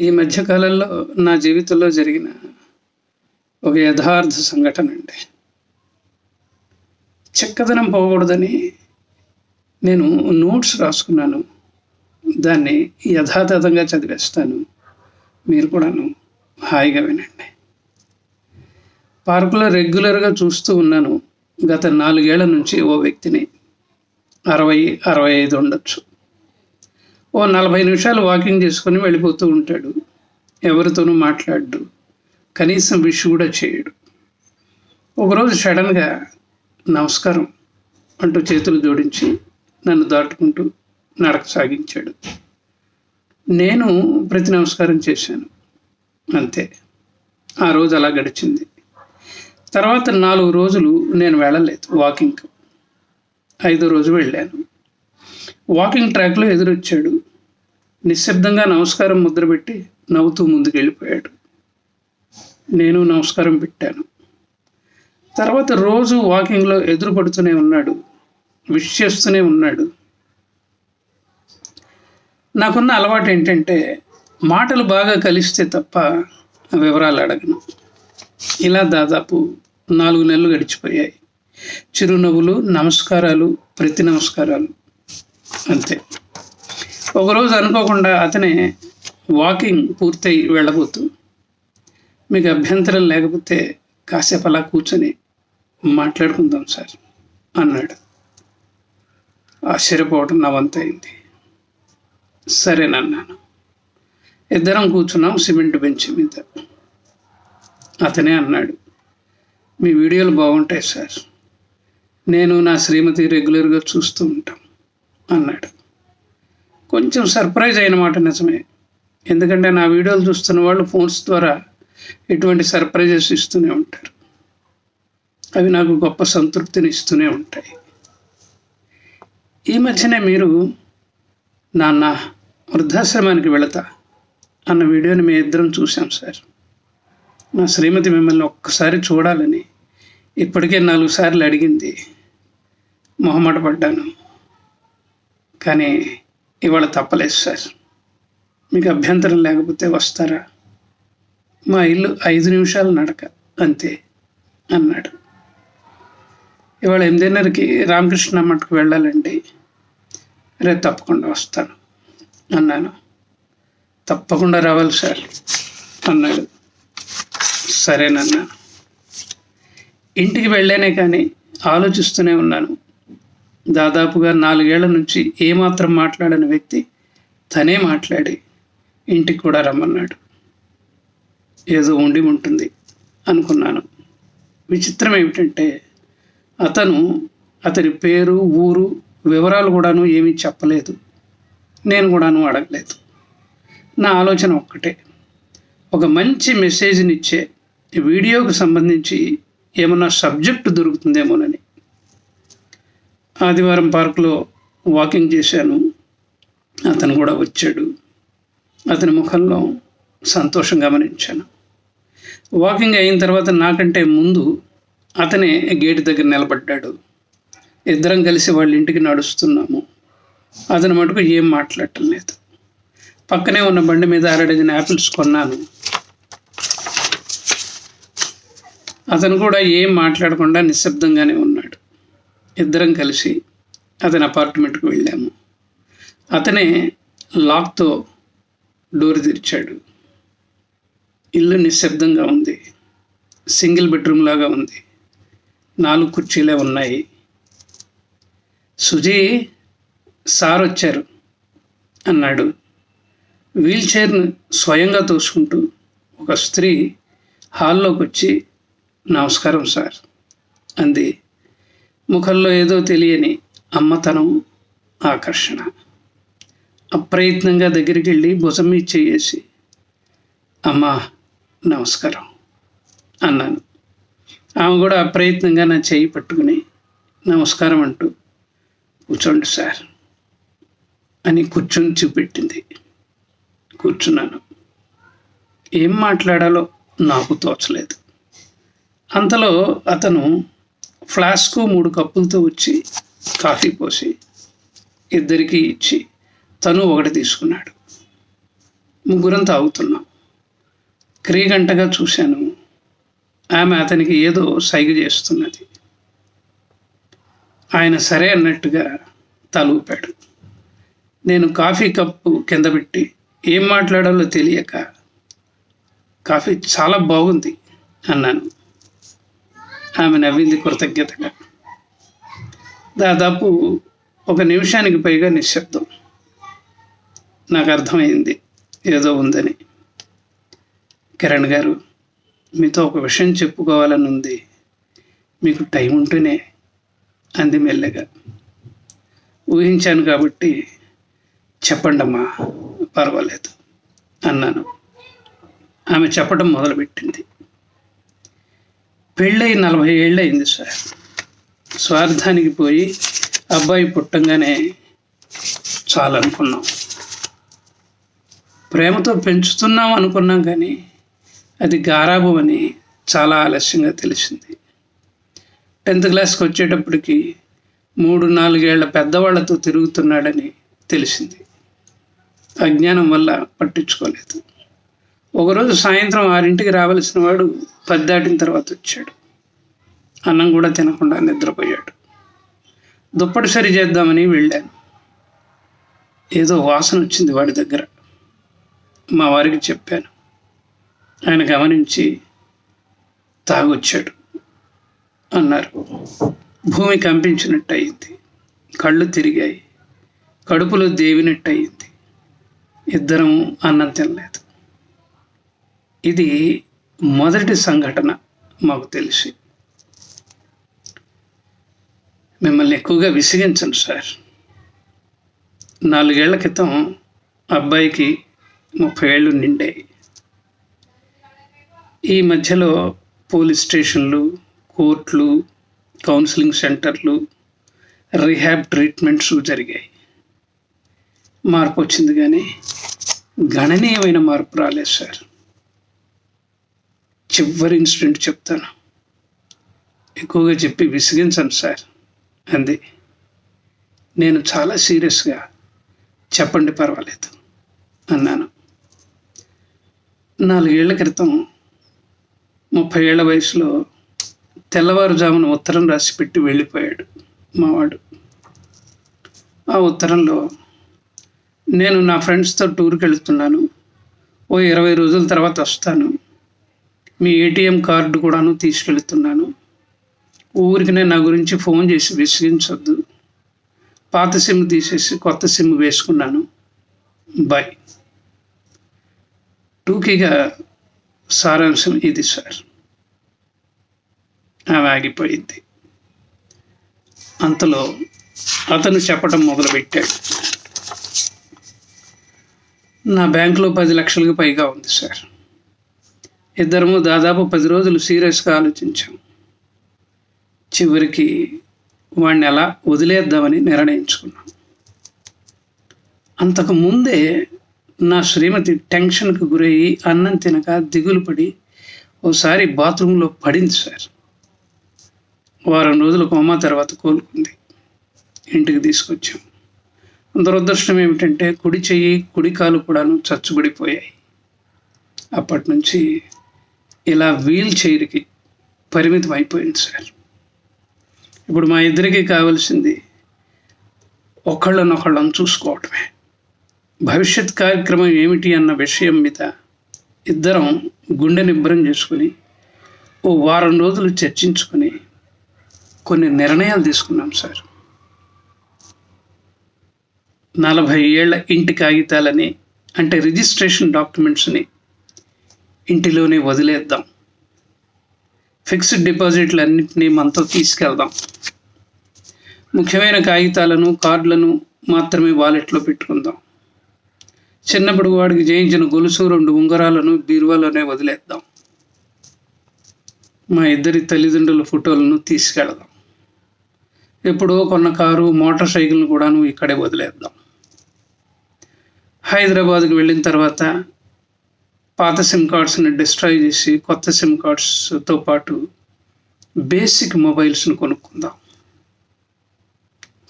ఈ మధ్యకాలంలో నా జీవితంలో జరిగిన ఒక యథార్థ సంఘటన అండి. చెక్కదనం పోకూడదని నేను నోట్స్ రాసుకున్నాను. దాన్ని యథాతథంగా చదివేస్తాను. మీరు కూడాను హాయిగా వినండి. పార్కులో రెగ్యులర్గా చూస్తూ ఉన్నాను. గత నాలుగేళ్ళ నుంచి ఓ వ్యక్తిని అరవై అరవై ఐదు ఉండొచ్చు. ఓ నలభై నిమిషాలు వాకింగ్ చేసుకొని వెళ్ళిపోతూ ఉంటాడు. ఎవరితోనూ మాట్లాడు కనీసం విష్ కూడా చేయడు. ఒకరోజు సడన్గా నమస్కారం అంటూ చేతులు జోడించి నన్ను దాటుకుంటూ నడక సాగించాడు. నేను ప్రతి నమస్కారం చేశాను. అంతే. ఆ రోజు అలా గడిచింది. తర్వాత నాలుగు రోజులు నేను వెళ్ళలేదు వాకింగ్ ఐదో రోజు వెళ్ళాను. వాకింగ్ ట్రాక్లో ఎదురొచ్చాడు. నిశ్శబ్దంగా నమస్కారం ముద్రపెట్టి నవ్వుతూ ముందుకెళ్ళిపోయాడు. నేను నమస్కారం పెట్టాను. తర్వాత రోజు వాకింగ్లో ఎదురుపడుతూనే ఉన్నాడు. విష్ చేస్తూనే ఉన్నాడు. నాకున్న అలవాటు ఏంటంటే మాటలు బాగా కలిస్తే తప్ప వివరాలు అడగను. ఇలా దాదాపు నాలుగు నెలలు గడిచిపోయాయి. చిరునవ్వులు నమస్కారాలు ప్రతి నమస్కారాలు. అంతే. ఒకరోజు అనుకోకుండా అతనే వాకింగ్ పూర్తయి వెళ్ళబోతూ మీకు అభ్యంతరం లేకపోతే కాసేపు అలా కూర్చొని మాట్లాడుకుందాం సార్ అన్నాడు. ఆశ్చర్యపోవటం నా వంతైంది సరేనన్నాను ఇద్దరం కూర్చున్నాం సిమెంట్ బెంచ్ మీద. అతనే అన్నాడు. మీ వీడియోలు బాగుంటాయి సార్. నేను నా శ్రీమతి రెగ్యులర్గా చూస్తూ ఉంటాం. అన్నాడు. కొంచెం సర్ప్రైజ్ అయిన మాట నిజమే. ఎందుకంటే నా వీడియోలు చూస్తున్న వాళ్ళు ఫోన్స్ ద్వారా ఇటువంటి సర్ప్రైజెస్ ఇస్తూనే ఉంటారు. అవి నాకు గొప్ప సంతృప్తిని ఇస్తూనే ఉంటాయి. ఈ మధ్యనే మీరు నాన్న వృద్ధాశ్రమానికి వెళతా అన్న వీడియోని మీ ఇద్దరం చూసాం సార్. నా శ్రీమతి మిమ్మల్ని ఒక్కసారి చూడాలని ఇప్పటికే నాలుగు సార్లు అడిగింది. మొహమాట పడ్డాను. కానీ ఇవాళ తప్పలేదు సార్. మీకు అభ్యంతరం లేకపోతే వస్తారా? మా ఇల్లు ఐదు నిమిషాలు నడక అంతే అన్నాడు. ఇవాళ ఎనిమిదిన్నరకి రామకృష్ణ మట్టుకు వెళ్ళాలండి. రేపు తప్పకుండా వస్తాను అన్నాను. తప్పకుండా రావాలి సార్ అన్నాడు. సరేనన్నా. ఇంటికి వెళ్ళానే కానీ ఆలోచిస్తూనే ఉన్నాను. దాదాపుగా నాలుగేళ్ళ నుంచి ఏమాత్రం మాట్లాడని వ్యక్తి తనే మాట్లాడి ఇంటికి కూడా రమ్మన్నాడు. ఏదో ఉండి ఉంటుంది అనుకున్నాను. విచిత్రం ఏమిటంటే అతను అతని పేరు ఊరు వివరాలు కూడాను ఏమీ చెప్పలేదు. నేను కూడాను అడగలేదు. నా ఆలోచన ఒక్కటే. ఒక మంచి మెసేజ్ని ఇచ్చే వీడియోకు సంబంధించి ఏమన్నా సబ్జెక్టు దొరుకుతుందేమోనని. ఆదివారం పార్కులో వాకింగ్ చేశాను. అతను కూడా వచ్చాడు. అతని ముఖంలో సంతోషం గమనించాను. వాకింగ్ అయిన తర్వాత నాకంటే ముందు అతనే గేటు దగ్గర నిలబడ్డాడు. ఇద్దరం కలిసి వాళ్ళ ఇంటికి నడుస్తున్నాము. అతని మటుకు ఏం మాట్లాడటం లేదు. పక్కనే ఉన్న బండి మీద అరడజన యాపిల్స్ కొన్నాను. అతను కూడా ఏం మాట్లాడకుండా నిశ్శబ్దంగానే ఉన్నాడు. ఇద్దరం కలిసి అతని అపార్ట్మెంట్కి వెళ్ళాము. అతనే లాక్తో డోర్ తెరిచాడు. ఇల్లు నిశ్శబ్దంగా ఉంది. సింగిల్ బెడ్రూమ్ లాగా ఉంది. నాలుగు కుర్చీలే ఉన్నాయి. సుజీ సార్ వచ్చారు అన్నాడు. వీల్ చైర్ను స్వయంగా తోసుకుంటూ ఒక స్త్రీ హాల్లోకి వచ్చి నమస్కారం సార్ అంది. ముఖంలో ఏదో తెలియని అమ్మతనం ఆకర్షణ. అప్రయత్నంగా దగ్గరికి వెళ్ళి భుజం ఇచ్చేసి అమ్మా నమస్కారం అన్నాను. ఆమె కూడా అప్రయత్నంగా నా చేయి పట్టుకుని నమస్కారం అంటూ కూర్చోండి సార్ అని కూర్చొని చూపెట్టింది. కూర్చున్నాను. ఏం మాట్లాడాలో నాకు తోచలేదు. అంతలో అతను ఫ్లాస్కు మూడు కప్పులతో వచ్చి కాఫీ పోసి ఇద్దరికీ ఇచ్చి తను ఒకటి తీసుకున్నాడు. ముగ్గురం తాగుతున్నాం. క్రీగంటగా చూశాను. ఆమె అతనికి ఏదో సైగ చేస్తున్నది. ఆయన సరే అన్నట్టుగా తలూపాడు. నేను కాఫీ కప్పు కింద పెట్టి ఏం మాట్లాడాలో తెలియక కాఫీ చాలా బాగుంది అన్నాను. ఆమె నవ్వింది కృతజ్ఞతగా. దాదాపు ఒక నిమిషానికి పైగా నిశ్శబ్దం. నాకు అర్థమైంది. ఏదో ఉందని. కిరణ్ గారు మీతో ఒక విషయం చెప్పుకోవాలని ఉంది మీకు టైం ఉంటేనే అంది మెల్లగా. ఊహించాను కాబట్టి చెప్పండమ్మా పర్వాలేదు అన్నాను. ఆమె చెప్పడం మొదలుపెట్టింది. పెళ్ళై నలభై ఏళ్ళు అయింది సార్. స్వార్థానికి పోయి అబ్బాయి పుట్టంగానే చాలనుకున్నాం. ప్రేమతో పెంచుతున్నాం అనుకున్నాం కానీ అది గారాబం అని చాలా ఆలస్యంగా తెలిసింది. టెన్త్ క్లాస్కి వచ్చేటప్పటికి మూడు నాలుగేళ్ళ పెద్దవాళ్ళతో తిరుగుతున్నాడని తెలిసింది. అజ్ఞానం వల్ల పట్టించుకోలేదు. ఒకరోజు సాయంత్రం ఆరింటికి రావలసిన వాడు పద్దాటిన తర్వాత వచ్చాడు. అన్నం కూడా తినకుండా నిద్రపోయాడు. దుప్పటి సరి చేద్దామని వెళ్ళాను. ఏదో వాసన వచ్చింది వాడి దగ్గర. మా వారికి చెప్పాను. ఆయన గమనించి తాగొచ్చాడు. అన్నారు భూమి కంపించినట్టు అయింది కళ్ళు తిరిగాయి. కడుపులో దేవినట్టు అయింది ఇద్దరం అన్నం తినలేదు. ఇది మొదటి సంఘటన మాకు తెలిసి. మిమ్మల్ని ఎక్కువగా విసిగించండి సార్. నాలుగేళ్ళ క్రితం అబ్బాయికి ముప్పై ఏళ్ళు నిండాయి. ఈ మధ్యలో పోలీస్ స్టేషన్లు కోర్టులు కౌన్సిలింగ్ సెంటర్లు రిహాబ్ ట్రీట్మెంట్స్ జరిగాయి. మార్పు వచ్చింది కానీ గణనీయమైన మార్పు రాలేదు సార్. చివరి ఇన్సిడెంట్ చెప్తాను. ఎక్కువగా చెప్పి విసిగించను సార్ అంది. నేను చాలా సీరియస్గా చెప్పండి పర్వాలేదు అన్నాను. నాలుగేళ్ళ క్రితం ముప్పై ఏళ్ళ వయసులో తెల్లవారుజామున ఉత్తరం రాసి పెట్టి వెళ్ళిపోయాడు మావాడు ఆ ఉత్తరంలో నేను నా ఫ్రెండ్స్తో టూర్కి వెళుతున్నాను ఓ ఇరవై రోజుల తర్వాత వస్తాను మీ ఏటీఎం కార్డు కూడాను తీసుకెళ్తున్నాను. ఊరికి నేను నా గురించి ఫోన్ చేసి విసిగించొద్దు. పాత సిమ్ తీసేసి కొత్త సిమ్ వేసుకున్నాను. బాయ్ టూకీగా సారాంశం ఇది సార్. ఆమె ఆగిపోయింది. అంతలో అతను చెప్పడం మొదలుపెట్టాడు. నా బ్యాంకులో పది లక్షలకు పైగా ఉంది సార్. ఇద్దరము దాదాపు పది రోజులు సీరియస్గా ఆలోచించాం. చివరికి వాడిని ఎలా వదిలేద్దామని నిర్ణయించుకున్నాం. అంతకు ముందే నా శ్రీమతి టెన్షన్కు గురయ్యి అన్నం తినక దిగులు పడి ఓసారి బాత్రూంలో పడింది సార్. వారం రోజులు కోమా తర్వాత కోలుకుంది. ఇంటికి తీసుకొచ్చాం. దురదృష్టం ఏమిటంటే కుడి చెయ్యి కుడి కాలు కూడాను చచ్చుబడిపోయాయి. అప్పటి నుంచి ఇలా వీల్ చైర్కి పరిమితం అయిపోయింది సార్. ఇప్పుడు మా ఇద్దరికి కావలసింది ఒకళ్ళనొకళ్ళని చూసుకోవటమే. భవిష్యత్ కార్యక్రమం ఏమిటి అన్న విషయం మీద ఇద్దరం గుండె నిబ్బరం చేసుకుని ఓ వారం రోజులు చర్చించుకొని కొన్ని నిర్ణయాలు తీసుకున్నాం సార్. నలభై ఏళ్ళ ఇంటి కాగితాలని అంటే రిజిస్ట్రేషన్ డాక్యుమెంట్స్ని ఇంటిలోనే వదిలేద్దాం. ఫిక్స్డ్ డిపాజిట్లన్నింటినీ మనతో తీసుకెళ్దాం. ముఖ్యమైన కాగితాలను కార్డులను మాత్రమే వాలెట్లో పెట్టుకుందాం. చిన్నప్పుడు వాడికి జయించిన గొలుసు రెండు ఉంగరాలను బీరువాలోనే వదిలేద్దాం. మా ఇద్దరి తల్లిదండ్రుల ఫోటోలను తీసుకెళదాం. ఎప్పుడో కొన్న కారు మోటార్ సైకిల్ను కూడాను ఇక్కడే వదిలేద్దాం. హైదరాబాద్కి వెళ్ళిన తర్వాత పాత సిమ్ కార్డ్స్ని డిస్ట్రాయ్ చేసి కొత్త సిమ్ కార్డ్స్తో పాటు బేసిక్ మొబైల్స్ను కొనుక్కుందాం.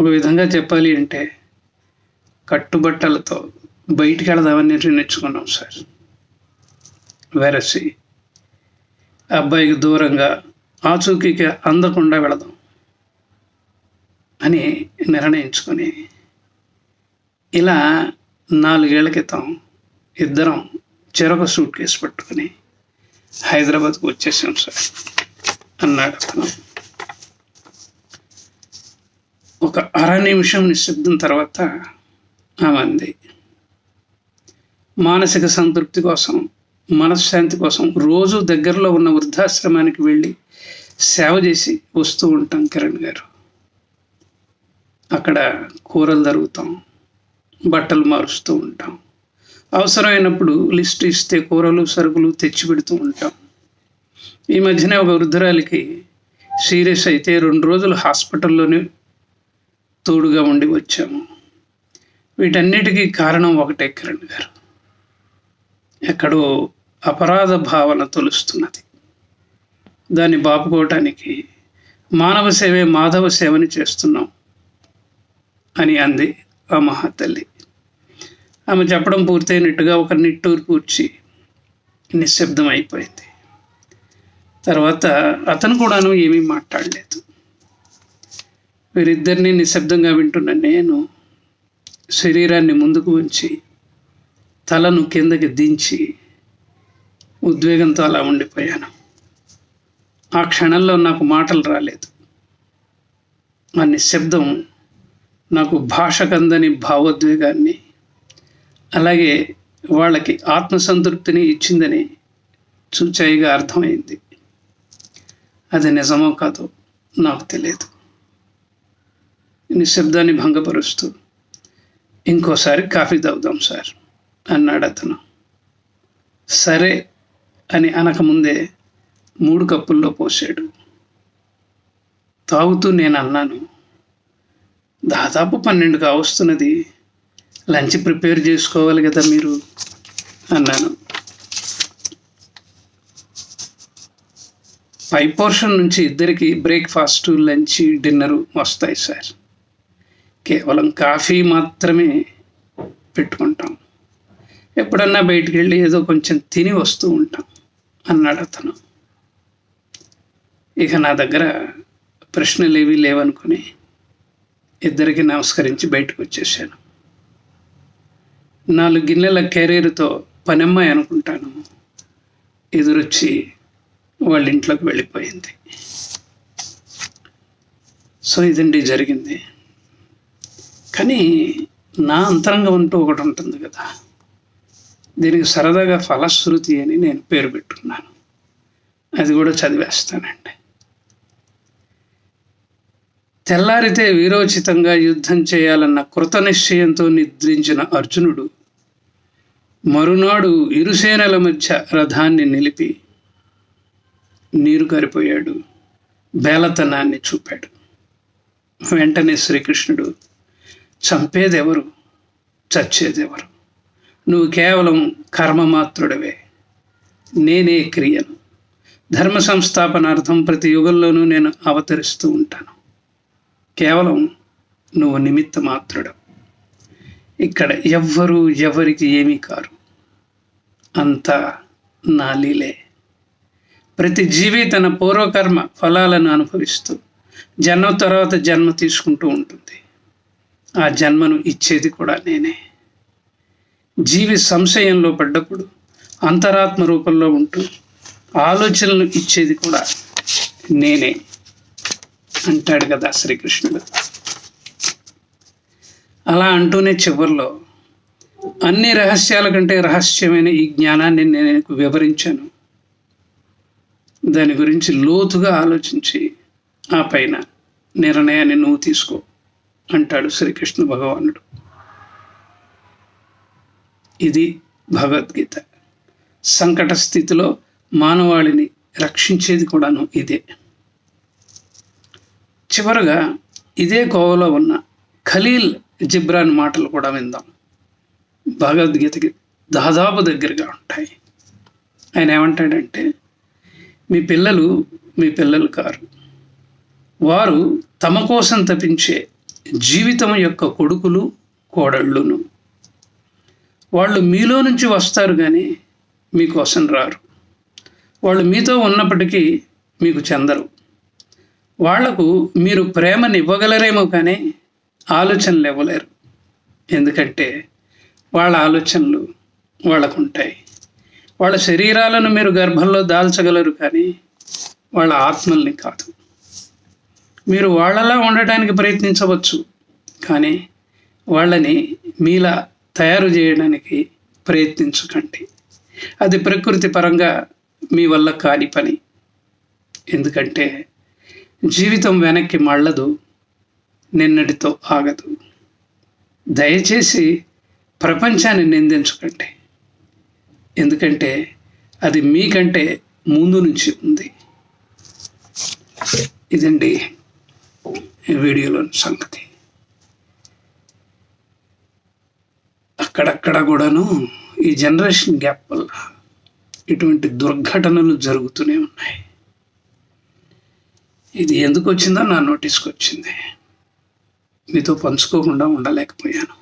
ఒక విధంగా చెప్పాలి అంటే కట్టుబట్టలతో బయటికి వెళదామని నిర్ణయించుకున్నాం సార్. వెరసి. అబ్బాయికి దూరంగా ఆచూకీకి అందకుండా వెళదాం అని నిర్ణయించుకొని ఇలా నాలుగేళ్ళ క్రితం ఇద్దరం చెరొక సూట్ కేసు పట్టుకుని హైదరాబాద్కు వచ్చేసాం సార్. అన్నాడు అతను. ఒక అర నిమిషం నిశ్శబ్దం తర్వాత ఆమె అంది మానసిక సంతృప్తి కోసం మనశ్శాంతి కోసం రోజు దగ్గరలో ఉన్న వృద్ధాశ్రమానికి వెళ్ళి సేవ చేసి వస్తూ ఉంటాం కిరణ్ గారు. అక్కడ కూరలు జరుగుతాం బట్టలు మారుస్తూ ఉంటాం. అవసరమైనప్పుడు లిస్ట్ ఇస్తే కూరలు సరుకులు తెచ్చి పెడుతూ ఉంటాం. ఈ మధ్యనే ఒక వృద్ధురాలికి సీరియస్ అయితే రెండు రోజులు హాస్పిటల్లోనే తోడుగా ఉండి వచ్చాము వీటన్నిటికీ కారణం ఒకటే కిరణ్ గారు. ఎక్కడో అపరాధ భావన తొలుస్తున్నది. దాన్ని బాపుకోవటానికి మానవ సేవే మాధవ సేవని చేస్తున్నాం అని అంది ఆ మహాతల్లి ఆమె చెప్పడం పూర్తయినట్టుగా ఒక నిట్టూరు కూర్చి నిశ్శబ్దం అయిపోయింది తర్వాత అతను కూడాను ఏమీ మాట్లాడలేదు. వీరిద్దరిని నిశ్శబ్దంగా వింటున్న నేను శరీరాన్ని ముందుకు ఉంచి తలను కిందకి దించి ఉద్వేగంతో అలా ఉండిపోయాను. ఆ క్షణంలో నాకు మాటలు రాలేదు. ఆ నిశ్శబ్దం నాకు భాషకందని భావోద్వేగాన్ని అలాగే వాళ్ళకి ఆత్మసంతృప్తిని ఇచ్చిందని చూచాయిగా అర్థమైంది. అది నిజమో కాదో నాకు తెలియదు. నిశ్శబ్దాన్ని భంగపరుస్తూ ఇంకోసారి కాఫీ తాగుదాం సార్ అన్నాడు అతను. సరే అని అనకముందే మూడు కప్పుల్లో పోసాడు తాగుతూ నేను అన్నాను దాదాపు పన్నెండుగా వస్తున్నది లంచ్ ప్రిపేర్ చేసుకోవాలి కదా మీరు? అన్నాను. పై పోర్షన్ నుంచి ఇద్దరికి బ్రేక్ఫాస్ట్ లంచ్ డిన్నరు వస్తాయి సార్. కేవలం కాఫీ మాత్రమే పెట్టుకుంటాం. ఎప్పుడన్నా బయటికి వెళ్ళి ఏదో కొంచెం తిని వస్తూ ఉంటాం అన్నాడు అతను. ఇక నా దగ్గర ప్రశ్నలు ఏవీ లేవనుకుని ఇద్దరికి నమస్కరించి బయటకు వచ్చేసాను. నాలుగు గిన్నెల కెరీర్తో పనమ్మాయి అనుకుంటాను. ఎదురొచ్చి వాళ్ళ ఇంట్లోకి వెళ్ళిపోయింది. సో ఇదండి జరిగింది. కానీ నా అంతరంగం అంటూ ఒకటి ఉంటుంది కదా. దీనికి సరదాగా ఫలశ్రుతి అని నేను పేరు పెట్టుకున్నాను అది కూడా చదివేస్తానండి. తెల్లారితే వీరోచితంగా యుద్ధం చేయాలన్న కృత నిశ్చయంతో నిద్రించిన అర్జునుడు మరునాడు ఇరుసేనల మధ్య రథాన్ని నిలిపి నీరు కారిపోయాడు. బేలతనాన్ని చూపాడు. వెంటనే శ్రీకృష్ణుడు చంపేదెవరు? చచ్చేదెవరు? నువ్వు కేవలం కర్మమాత్రుడవే. నేనే క్రియను. ధర్మ సంస్థాపనార్థం ప్రతి యుగంలోనూ నేను అవతరిస్తూ ఉంటాను. కేవలం నువ్వు నిమిత్త మాత్రుడు ఇక్కడ ఎవ్వరూ ఎవరికి ఏమీ కారు. అంతా నా లీలే ప్రతి జీవి తన పూర్వకర్మ ఫలాలను అనుభవిస్తూ జన్మ తర్వాత జన్మ తీసుకుంటూ ఉంటుంది. ఆ జన్మను ఇచ్చేది కూడా నేనే. జీవి సంశయంలో పడ్డప్పుడు అంతరాత్మ రూపంలో ఉంటూ ఆలోచనలు ఇచ్చేది కూడా నేనే అంటాడు కదా శ్రీకృష్ణుడు. అలా అంటూనే చివరిలో అన్ని రహస్యాల కంటే రహస్యమైన ఈ జ్ఞానాన్ని నేను వివరించాను. దాని గురించి లోతుగా ఆలోచించి ఆ పైన నిర్ణయాన్ని నువ్వు తీసుకో అంటాడు శ్రీకృష్ణ భగవానుడు. ఇది భగవద్గీత. సంకట స్థితిలో మానవాళిని రక్షించేది కూడాను ఇదే. చివరగా ఇదే కోవలో ఉన్న ఖలీల్ జిబ్రాన్ మాటలు కూడా విందాం. భగవద్గీతకి దాదాపు దగ్గరగా ఉంటాయి. ఆయన ఏమంటాడంటే మీ పిల్లలు మీ పిల్లలు కారు. వారు తమ కోసం తప్పించే జీవితం యొక్క కొడుకులు కోడళ్ళును. వాళ్ళు మీలో నుంచి వస్తారు కానీ మీకోసం రారు. వాళ్ళు మీతో ఉన్నప్పటికీ మీకు చెందరు. వాళ్ళకు మీరు ప్రేమని ఇవ్వగలరేమో కానీ ఆలోచనలు ఇవ్వలేరు ఎందుకంటే వాళ్ళ ఆలోచనలు వాళ్ళకు ఉంటాయి వాళ్ళ శరీరాలను మీరు గర్భంలో దాల్చగలరు కానీ వాళ్ళ ఆత్మల్ని కాదు. మీరు వాళ్ళలా ఉండటానికి ప్రయత్నించవచ్చు కానీ వాళ్ళని మీలా తయారు చేయడానికి ప్రయత్నించకండి. అది ప్రకృతి పరంగా మీ వల్ల కాని పని. ఎందుకంటే జీవితం వెనక్కి మళ్ళదు. నిన్నటితో ఆగదు. దయచేసి ప్రపంచాన్ని నిందించకండి. ఎందుకంటే అది మీకంటే ముందు నుంచి ఉంది. ఇదండి వీడియోలోని సంగతి. అక్కడక్కడ కూడాను ఈ జనరేషన్ గ్యాప్ వల్ల ఇటువంటి దుర్ఘటనలు జరుగుతూనే ఉన్నాయి. ఇది ఎందుకు వచ్చిందో నా నోటీస్కి వచ్చింది. మీతో పంచుకోకుండా ఉండలేకపోయాను.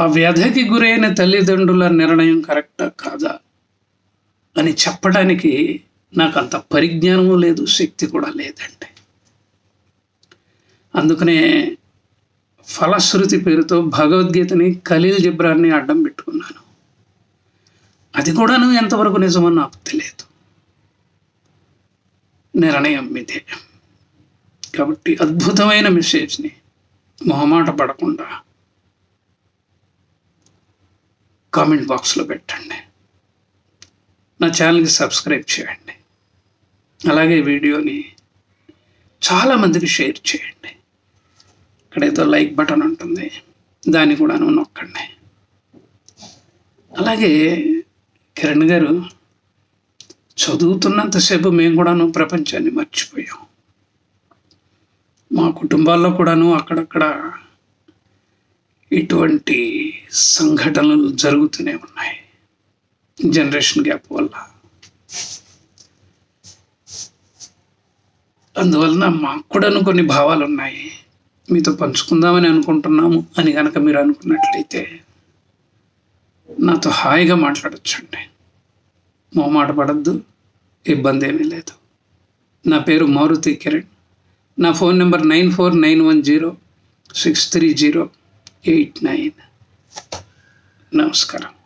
ఆ వ్యాధికి గురైన తల్లిదండ్రుల నిర్ణయం కరెక్టా కాదా అని చెప్పడానికి నాకు అంత పరిజ్ఞానము లేదు శక్తి కూడా లేదండి అందుకనే ఫలశ్రుతి పేరుతో భగవద్గీతని ఖలీల్ జిబ్రాన్ని అడ్డం పెట్టుకున్నాను. అది కూడా నువ్వు ఎంతవరకు నిజమో నాకు తెలియదు. నిర్ణయం మీదే కాబట్టి అద్భుతమైన మెసేజ్ని మొహమాట పడకుండా కామెంట్ బాక్స్లో పెట్టండి. నా ఛానల్కి సబ్స్క్రైబ్ చేయండి. అలాగే వీడియోని చాలామందికి షేర్ చేయండి. ఇక్కడ ఏదో లైక్ బటన్ ఉంటుంది. దాన్ని కూడాను నొక్కండి. అలాగే కిరణ్ గారు చదువుతున్నంతసేపు మేము కూడాను ప్రపంచాన్ని మర్చిపోయాం. మా కుటుంబాల్లో కూడాను అక్కడక్కడ ఇటువంటి సంఘటనలు జరుగుతూనే ఉన్నాయి. జనరేషన్ గ్యాప్ వల్ల. అందువలన మాకు కూడాను కొన్ని భావాలు ఉన్నాయి. మీతో పంచుకుందామని అనుకుంటున్నాము అని కనుక మీరు అనుకున్నట్లయితే నాతో హాయిగా మాట్లాడచ్చండి. మొహమాట పడద్దు. ఇబ్బంది ఏమీ లేదు. నా పేరు మారుతి కిరణ్. నా phone number nine four nine one zero six three zero eight nine. నమస్కారం.